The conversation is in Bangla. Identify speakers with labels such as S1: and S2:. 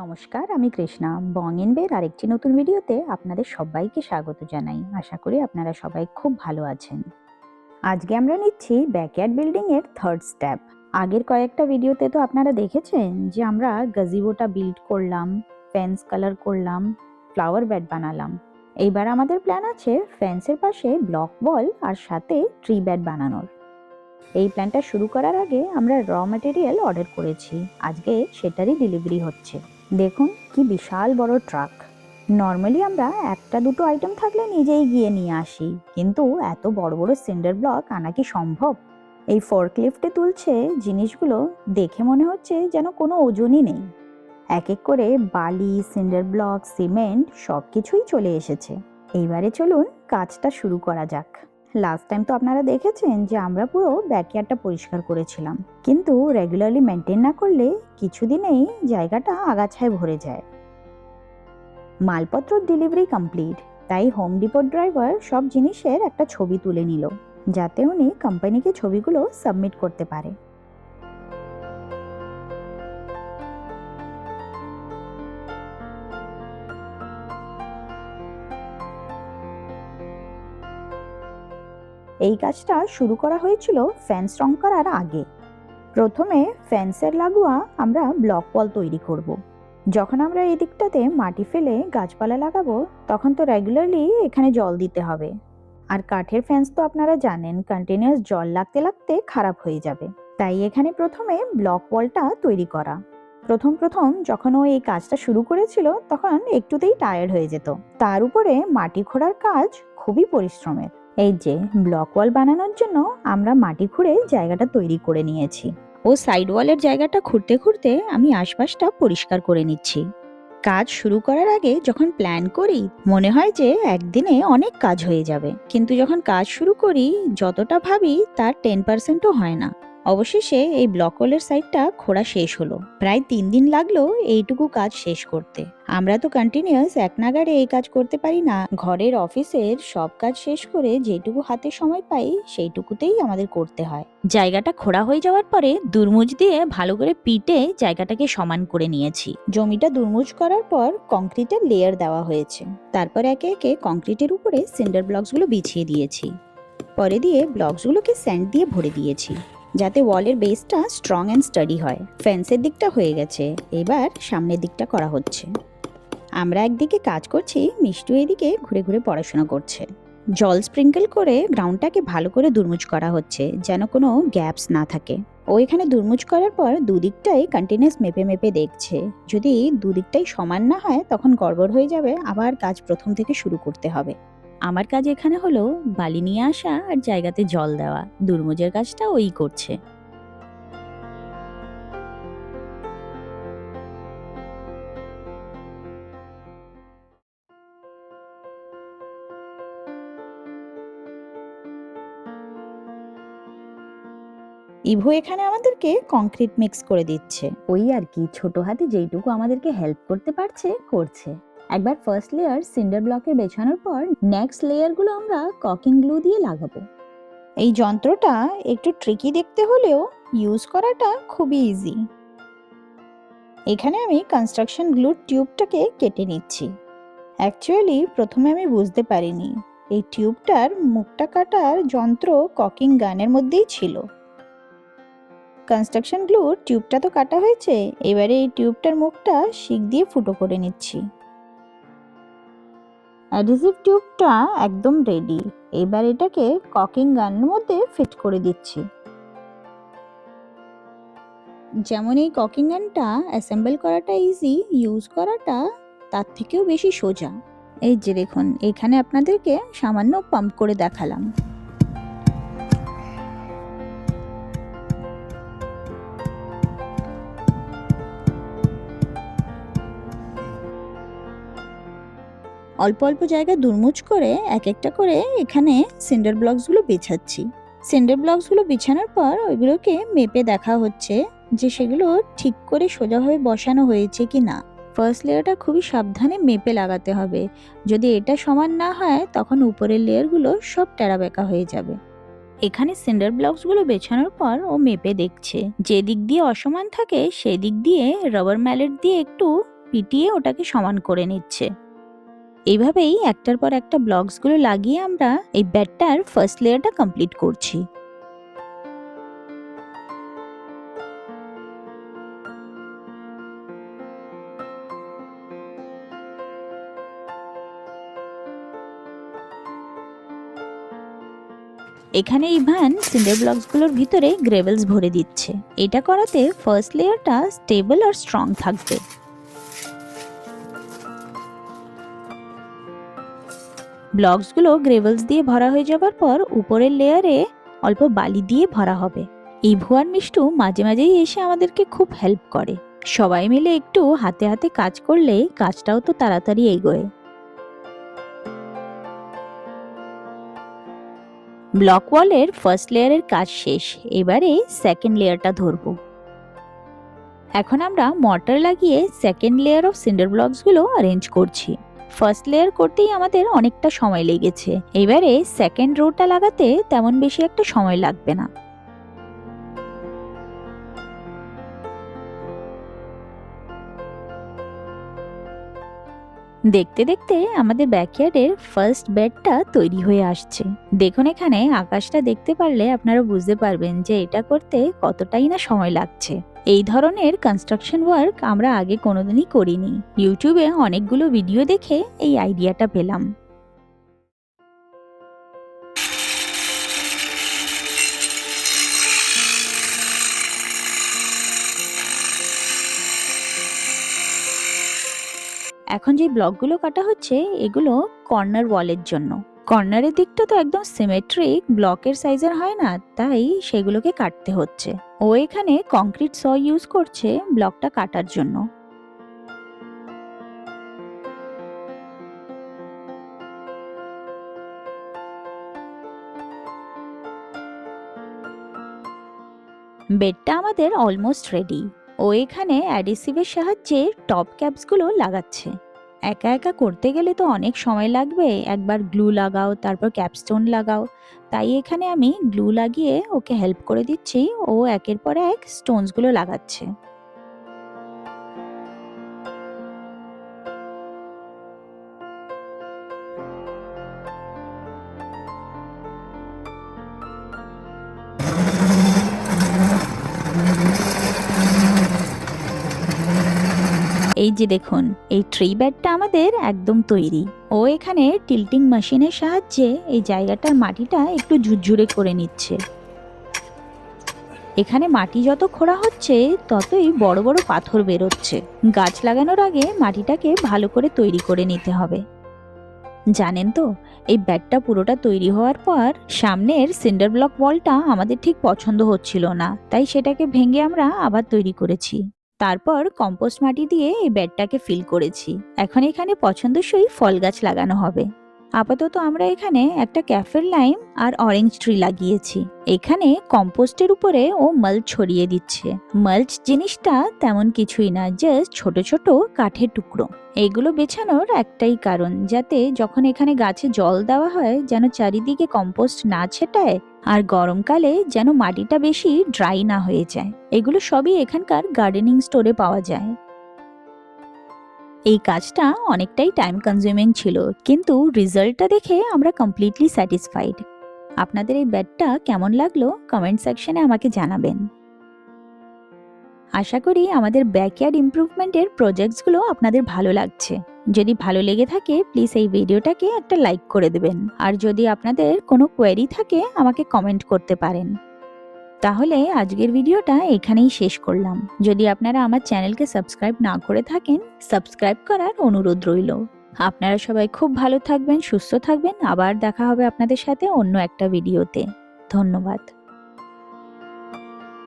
S1: নমস্কার, আমি কৃষ্ণা। বং বের আরেকটি নতুন ভিডিওতে আপনাদের সবাইকে স্বাগত জানাই। আশা করি আপনারা সবাই খুব ভালো আছেন। আজকে আমরা নিচ্ছি ব্যাকয়ার্ড বিল্ডিং এর থার্ড স্টেপ আগের কয়েকটা ভিডিওতে তো আপনারা দেখেছেন যে আমরা গাজিবোটা বিল্ড করলাম ফেন্স কালার করলাম ফ্লাওয়ার বেড বানালাম। এইবার আমাদের প্ল্যান আছে ফেন্সের পাশে ব্লক বল আর সাথে ট্রি বেড বানানোর। এই প্ল্যানটা শুরু করার আগে আমরা র ম্যাটেরিয়াল অর্ডার করেছি। আজকে সেটারই ডেলিভারি হচ্ছে। দেখুন কি বিশাল বড় ট্রাক। নর্মালি আমরা একটা দুটো আইটেম থাকলে নিজেই গিয়ে নিয়ে আসি। কিন্তু এত বড় বড় সিন্ডার ব্লক আনা কি সম্ভব? এই ফোর্কলিফটে তুলছে জিনিসগুলো দেখে মনে হচ্ছে যেন কোনো ওজনই নেই। এক এক করে বালি সিন্ডার ব্লক সিমেন্ট সব কিছুই চলে এসেছে। এইবারে চলুন কাজটা শুরু করা যাক। লাস্ট টাইম তো আপনারা দেখেছেন যে আমরা পুরো ব্যাকয়ার্ডটা পরিষ্কার করেছিলাম। কিন্তু রেগুলারলি মেনটেন না করলে কিছুদিনেই জায়গাটা আগাছায় ভরে যায়। মালপত্র ডেলিভারি কমপ্লিট তাই হোম ডিপোর ড্রাইভার সব জিনিসের একটা ছবি তুলে নিল, যাতে উনি কোম্পানিকে ছবিগুলো সাবমিট করতে পারে। এই কাজটা শুরু করা হয়েছিল ফ্যান্স রং করার আগে। প্রথমে ফ্যান্সের লাগোয়া আমরা ব্লক ওয়াল তৈরি করব। যখন আমরা এই দিকটাতে মাটি ফেলে গাছপালা লাগাবো, তখন তো রেগুলারলি এখানে জল দিতে হবে। আর কাঠের ফ্যান্স তো আপনারা জানেন কন্টিনিউয়াস জল লাগতে লাগতে খারাপ হয়ে যাবে। তাই এখানে প্রথমে ব্লক ওয়ালটা তৈরি করা। প্রথম প্রথম যখন ও এই কাজটা শুরু করেছিল, তখন একটুতেই টায়ার্ড হয়ে যেত। তার উপরে মাটি খোঁড়ার কাজ খুবই পরিশ্রমের। এই যে ব্লক ওয়াল বানানোর জন্য আমরা মাটি খুঁড়ে জায়গাটা তৈরি করে নিয়েছি। ও সাইড ওয়ালের জায়গাটা খুঁড়তে খুঁড়তে আমি আশপাশটা পরিষ্কার করে নিচ্ছি। কাজ শুরু করার আগে যখন প্ল্যান করি, মনে হয় যে একদিনে অনেক কাজ হয়ে যাবে। কিন্তু যখন কাজ শুরু করি, যতটা ভাবি তার টেন পার্সেন্টও হয় না। অবশেষে এই ব্লক ওয়ালের সাইডটা খোঁড়া শেষ হলো। প্রায় তিন দিন লাগল এইটুকু কাজ শেষ করতে। আমরা তো কন্টিনিউয়াস এক নাগারে এই কাজ করতে পারি না। ঘরের অফিসের সব কাজ শেষ করে যেটুকু হাতে সময় পাই সেইটুকুতেই আমাদের করতে হয়। জায়গাটা খোঁড়া হয়ে যাওয়ার পরে দুর্মুজ দিয়ে ভালো করে পিটে জায়গাটাকে সমান করে নিয়েছি। জমিটা দুর্মুজ করার পর কংক্রিটের লেয়ার দেওয়া হয়েছে। তারপর একে একে কংক্রিটের উপরে সিন্ডার ব্লকসগুলো বিছিয়ে দিয়েছি। পরে দিয়ে ব্লকসগুলোকে স্যান্ড দিয়ে ভরে দিয়েছি। যাতে ওয়ালের বেসটা স্ট্রং অ্যান্ড স্টাডি হয়। ফেন্সের দিকটা হয়ে গেছে। এবার সামনের দিকটা করা হচ্ছে। আমরা একদিকে কাজ করছি, মিষ্টু এদিকে ঘুরে ঘুরে পড়াশোনা করছে। জল স্প্রিঙ্কেল করে গ্রাউন্ডটাকে ভালো করে দুর্মুজ করা হচ্ছে, যেন কোনো গ্যাপস না থাকে। ও এখানে দুর্মুজ করার পর দুদিকটাই কন্টিনিউস মেপে মেপে দেখছে। যদি দুদিকটাই সমান না হয়, তখন গড়বড় হয়ে যাবে। আবার কাজ প্রথম থেকে শুরু করতে হবে। আমার কাজ এখানে হলো বালি নিয়ে আসা আর জায়গাতে জল দেওয়া। দুর্মুজের কাজটা ওই করছে। ইভো এখানে আমাদেরকে কংক্রিট মিক্স করে দিচ্ছে। ওই আর কি, ছোট হাতে যেইটুকু আমাদেরকে হেল্প করতে পারছে, করছে। একবার ফার্স্ট লেয়ার সিন্ডার ব্লকের বেছানোর পর নেক্সট লেয়ারগুলো আমরা ককিং গ্লু দিয়ে লাগাবো। এই যন্ত্রটা একটু ট্রিকি দেখতে হলেও ইউজ করাটা খুবই ইজি এখানে আমি কনস্ট্রাকশন গ্লুর টিউবটাকে কেটে নিচ্ছি। অ্যাকচুয়ালি প্রথমে আমি বুঝতে পারিনি, এই টিউবটার মুখটা কাটার যন্ত্র ককিং গানের মধ্যেই ছিল। কনস্ট্রাকশন গ্লুর টিউবটা তো কাটা হয়েছে, এবারে এই টিউবটার মুখটা শিক দিয়ে ফুটো করে নিচ্ছি। অ্যাডিসিভ টিউবটা একদম রেডি এবার এটাকে ককিং গানের মধ্যে ফিট করে দিচ্ছি। যেমন এই ককিং গানটা অ্যাসেম্বল করাটা ইজি ইউজ করাটা তার থেকেও বেশি সোজা। এই যে দেখুন, এখানে আপনাদেরকে সামান্য পাম্প করে দেখালাম। অল্প অল্প জায়গা দুর্মুচ করে এক একটা করে এখানে সিন্ডার ব্লকসগুলো বেছাচ্ছি। সিন্ডার ব্লকসগুলো বিছানোর পর ওইগুলোকে মেপে দেখা হচ্ছে যে সেগুলো ঠিক করে সোজাভাবে বসানো হয়েছে কি না ফার্স্ট লেয়ারটা খুবই সাবধানে মেপে লাগাতে হবে। যদি এটা সমান না হয়, তখন উপরের লেয়ারগুলো সব টেরাবেকা হয়ে যাবে। এখানে সিন্ডার ব্লকসগুলো বেছানোর পর ও মেপে দেখছে। যে দিক দিয়ে অসমান থাকে, সেই দিক দিয়ে রবার ম্যালেট দিয়ে একটু পিটিয়ে ওটাকে সমান করে নিচ্ছে। এইভাবেই একটার পর একটা ব্লকসগুলো লাগিয়ে আমরা এই ব্যাটটার ফার্স্ট লেয়ারটা কমপ্লিট করছি। এখানে ইভান সিন্ডার ব্লকসগুলোর ভিতরে গ্রেভেলস ভরে দিচ্ছে। এটা করাতে ফার্স্ট লেয়ারটা স্টেবল আর স্ট্রং থাকবে। ব্লকসগুলো গ্রেভেলস দিয়ে ভরা হয়ে যাবার পর উপরের লেয়ারে অল্প বালি দিয়ে ভরা হবে। এই ভুয়ার মিষ্টু মাঝে মাঝেই এসে আমাদেরকে খুব হেল্প করে। সবাই মিলে একটু হাতে হাতে কাজ করলে কাজটাও তো তাড়াতাড়ি এগোয়। ব্লক ওয়ালের ফার্স্ট লেয়ারের কাজ শেষ। এবারে সেকেন্ড লেয়ারটা ধরবো। এখন আমরা মর্টার লাগিয়ে সেকেন্ড লেয়ার অফ সিন্ডার ব্লকসগুলো অ্যারেঞ্জ করছি। ফার্স্ট লেয়ার করতেই আমাদের অনেকটা সময় লেগেছে। এবারে সেকেন্ড রোটা লাগাতে তেমন বেশি একটা সময় লাগবে না। দেখতে দেখতে আমাদের ব্যাকইয়ার্ডের ফার্স্ট বেডটা তৈরি হয়ে আসছে। দেখুন এখানে আকাশটা দেখতে পারলে আপনারা বুঝতে পারবেন যে এটা করতে কতটাই না সময় লাগছে। এই ধরনের কনস্ট্রাকশন ওয়ার্ক আমরা আগে কোনোদিনই করিনি। ইউটিউবে অনেকগুলো ভিডিও দেখে এই আইডিয়াটা পেলাম। এখন যে ব্লকগুলো কাটা হচ্ছে, এগুলো কর্নার ওয়ালের জন্য। কর্নারের দিকটা তো একদম সিমেট্রিক, ব্লকের সাইজের হয় না, তাই সেগুলোকে কাটতে হচ্ছে। ও এখানে কংক্রিট স ইউজ করছে ব্লকটা কাটার জন্য। বেডটা আমাদের অলমোস্ট রেডি ও এখানে অ্যাডিসিভের সাহায্যে টপ ক্যাপসগুলো লাগাচ্ছে। একা একা করতে গেলে তো অনেক সময় লাগবে। একবার গ্লু লাগাও, তারপর ক্যাপস্টোন লাগাও। তাই এখানে আমি গ্লু লাগিয়ে ওকে হেল্প করে দিচ্ছি। ও একের পর এক স্টোনসগুলো লাগাচ্ছে। যে দেখুন, এই ট্রি ব্যাডটা আমাদের একদম তৈরি। ও এখানে টিল্টিং মেশিনের সাহায্যে এই জায়গাটার মাটিটা একটু ঝুরঝুরে করে নিচ্ছে। এখানে মাটি যত খোঁড়া হচ্ছে, ততই বড় বড় পাথর বেরোচ্ছে। গাছ লাগানোর আগে মাটিটাকে ভালো করে তৈরি করে নিতে হবে। জানেন তো, এই ব্যাগটা পুরোটা তৈরি হওয়ার পর সামনের সিন্ডার ব্লক ওয়ালটা আমাদের ঠিক পছন্দ হচ্ছিল না, তাই সেটাকে ভেঙে আমরা আবার তৈরি করেছি। তারপর কম্পোস্ট মাটি দিয়ে এই বেডটাকে ফিল করেছি। এখন এখানে পছন্দসই ফল গাছ লাগানো হবে। আপাতত আমরা এখানে একটা ক্যাফের লাইম আর অরেঞ্জ ট্রি লাগিয়েছি। এখানে কম্পোস্টের উপরে ও মাল্চ ছড়িয়ে দিচ্ছে। মাল্চ জিনিসটা তেমন কিছুই না, জাস্ট ছোট ছোট কাঠের টুকরো। এগুলো বেছানোর একটাই কারণ, যাতে যখন এখানে গাছে জল দেওয়া হয়, যেন চারিদিকে কম্পোস্ট না ছেটায় আর গরমকালে যেন মাটিটা বেশি ড্রাই না হয়ে যায়। এগুলো সবই এখানকার গার্ডেনিং স্টোরে পাওয়া যায়। এই কাজটা অনেকটাই টাইম কনজিউমিং ছিল, কিন্তু রেজাল্টটা দেখে আমরা কমপ্লিটলি স্যাটিসফাইড আপনাদের এই ব্যাডটা কেমন লাগল কমেন্ট সেকশনে আমাকে জানাবেন। আশা করি আমাদের ব্যাকয়ার্ড ইমপ্রুভমেন্টের প্রজেক্টসগুলো আপনাদের ভালো লাগছে। যদি ভালো লেগে থাকে প্লিজ এই ভিডিওটাকে একটা লাইক করে দেবেন। আর যদি আপনাদের কোনো কোয়েরি থাকে, আমাকে কমেন্ট করতে পারেন। তাহলে আজকের ভিডিওটা এখানেই শেষ করলাম। যদি আপনারা আমার চ্যানেলকে সাবস্ক্রাইব না করে থাকেন, সাবস্ক্রাইব করার অনুরোধ রইল। আপনারা সবাই খুব ভালো থাকবেন, সুস্থ থাকবেন। আবার দেখা হবে আপনাদের সাথে অন্য একটা ভিডিওতে। ধন্যবাদ।